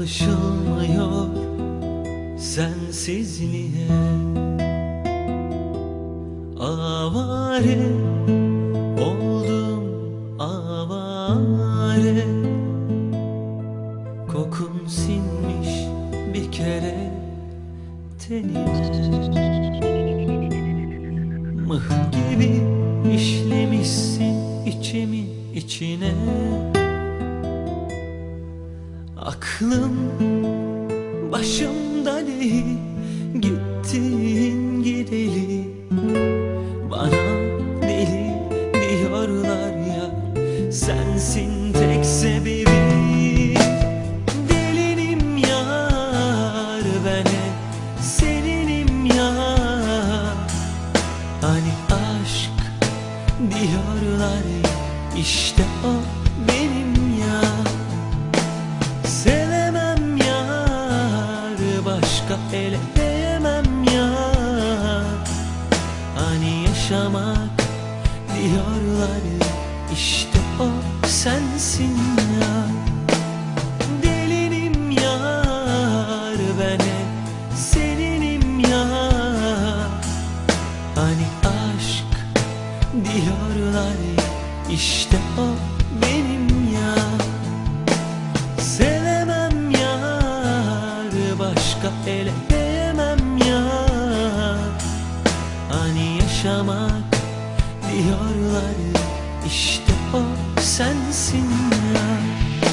alışılmıyor sensizliğe. Avare oldum avare. Kokun sinmiş bir kere tenime Mıh gibi işlemişsin içimin içine Aklım başımda değil Gittin gideli. Bana deli diyorlar ya Sensin tek sebebi. Delinim yar ben seninim yar. Hani aşk diyorlar ya işte o başka ele değemem yar Hani yaşamak diyorlar ya işte o sensin ya. Delinim yar ben seninim yar Hani aşk diyorlar ya işte o benim ya. Sevemem başka ele değemem yar Hani yaşamak diyorlar ya işte o sensin ya